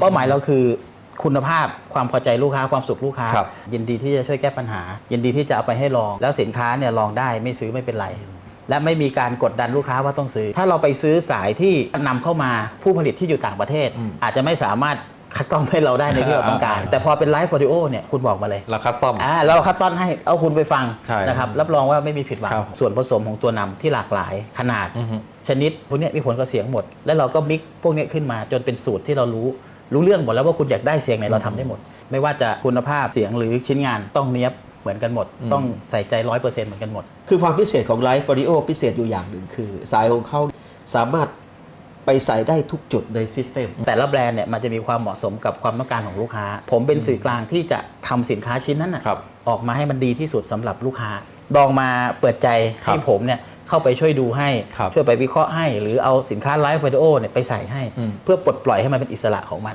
เป้าหมายเราคือคุณภาพความพอใจลูกค้าความสุขลูกค้า ครับ ยินดีที่จะช่วยแก้ปัญหา ยินดีที่จะเอาไปให้ลอง แล้วสินค้าเนี่ยลองได้ไม่ซื้อไม่เป็นไร และไม่มีการกดดันลูกค้าว่าต้องซื้อ ถ้าเราไปซื้อสายที่นำเข้ามาผู้ผลิตที่อยู่ต่างประเทศอืมอาจจะไม่สามารถคัดต้องให้เราได้ในที่เราต้องการอ่าแต่พอเป็นไลฟ์ a อดิโอเนี่ยคุณบอกมาเลย ราคาซ่อม อ่าเราคัดต้อนให้เอาคุณไปฟังใช่นะครับรับรองว่าไม่มีผิดหวังครับส่วนผสมของตัวนำที่หลากหลายขนาด อือฮึชนิดพวกเนี้ยมีผลกับเสียงหมด แล้วเราก็มิกพวกเนี้ยขึ้นมาจนเป็นสูตรที่เรารู้ รู้เรื่องหมดแล้วว่าคุณอยากได้เสียงไหนเราทำได้หมด ไม่ว่าจะคุณภาพเสียงหรือชิ้นงานต้องเนี้ยบเหมือนกันหมด ต้องใส่ใจร้อยเปอร์เซ็นต์เหมือนกันหมด คือความพิเศษของ Live Audio พิเศษอยู่อย่างหนึ่งคือ สายของเขาสามารถไปใส่ได้ทุกจุดในซิสเต็มแต่ละแบรนด์เนี่ยมันจะมีความเหมาะสมกับความต้องการของลูกค้า ผมเป็นสื่อกลางที่จะทำสินค้าชิ้นนั้นน่ะครับออกมาให้มันดีที่สุดสำหรับลูกค้าลองมาเปิดใจครับให้ผมเนี่ย เข้าไปช่วยดูให้ครับช่วยไปวิเคราะห์ให้ หรือเอาสินค้าไลฟ์วิดีโอเนี่ยไปใส่ให้อืมเพื่อปลดปล่อยให้มันเป็นอิสระของมัน